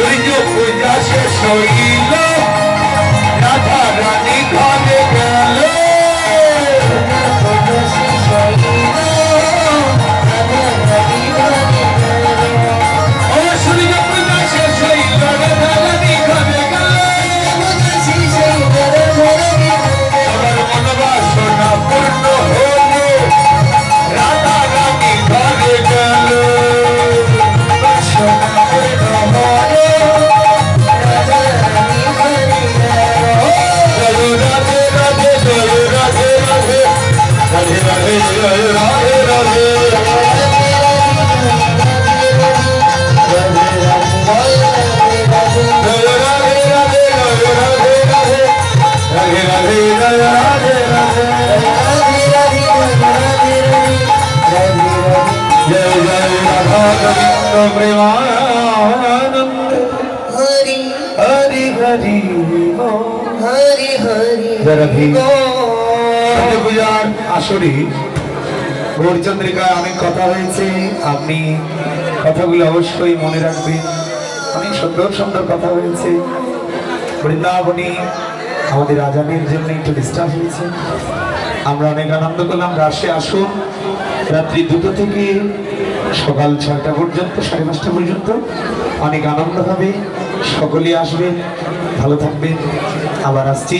সূর্য পূজা শেষ হইল রাধা রানী ঘরে গেল ও সূর্য হরি হরি। হরি পূজার আসরে গৌরচন্দ্রিকায় অনেক কথা হয়েছে আপনি কথাগুলো অবশ্যই মনে রাখবেন। অনেক সুন্দর সুন্দর কথা হয়েছে। বৃন্দাবনী আমাদের আজানের জন্য একটু ডিস্টার্ব হয়েছে। আমরা অনেক আনন্দ করলাম রাশে আসুন। রাত্রি দুটো থেকে সকাল ছয়টা পর্যন্ত সাড়ে পাঁচটা পর্যন্ত। অনেক আনন্দ হবে সকলে আসবেন ভালো থাকবেন আবার আসছি।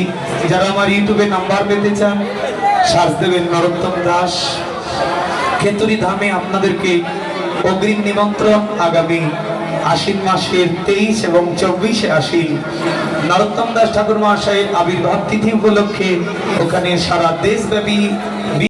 যারা আমার ইউটিউবে নাম্বার পেতে চান, সার্চ দেবেন নরোত্তম দাস। খেতুরি ধামে আপনাদেরকে অগ্রিম নিমন্ত্রণ। আগামী আশ্বিন মাসের তেইশ এবং চব্বিশে আশ্বিন নরোত্তম দাস ঠাকুর মহাশয়ের আবির্ভাব তিথি উপলক্ষে ওখানে সারা দেশব্যাপী